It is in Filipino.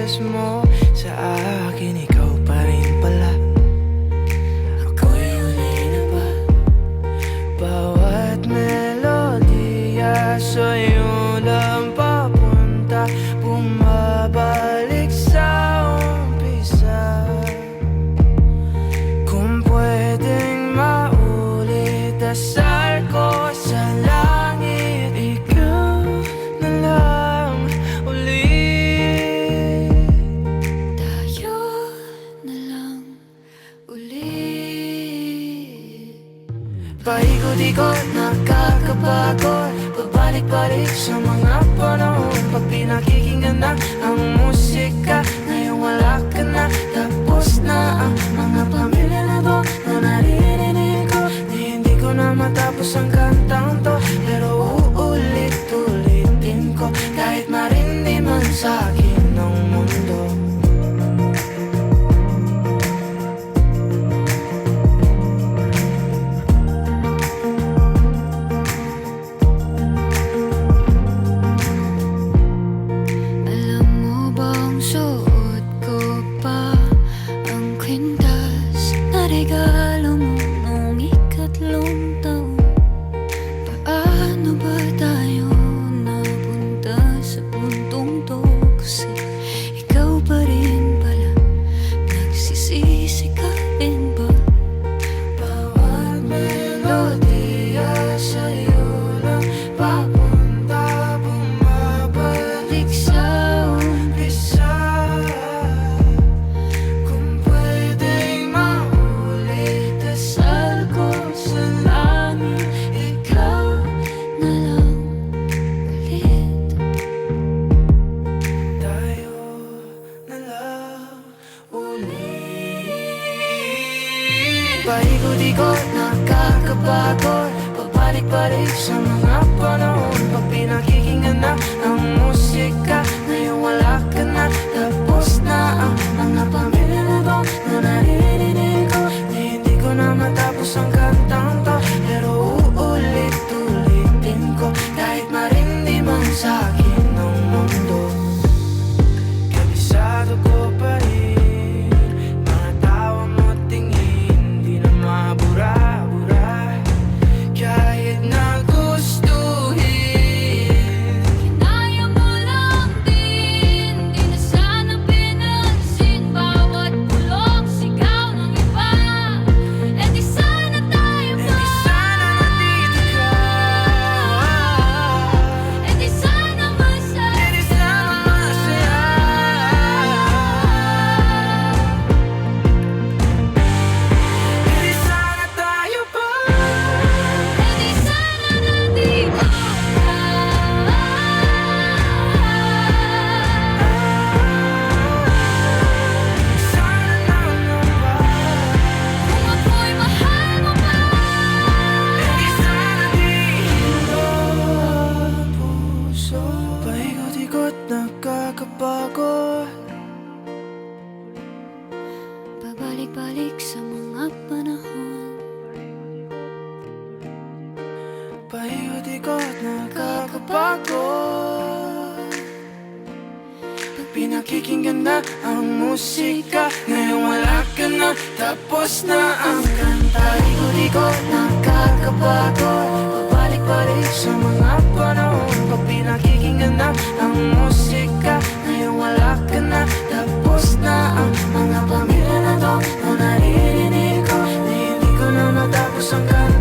boses mo sa akin Paikot-ikot ko, nakakabago Pabalik-balik sa mga panahon. Pag pinakikinggan na got. Baligo di ko nakakabago Pabalik pa sa mga panahon. Pag pinakikinggan balik sa mga panahon. Pahiwa-tikot na kakapagod Pag pinakikinggan na ang musika. Ngayon wala ka na, tapos na ang kanta. Ikot-ikot na kakapagod Pabalik-balik sa mga panahon. Pag pinakikinggan na ang musika. Ngayon wala ka na, tapos na ang, ang 盛开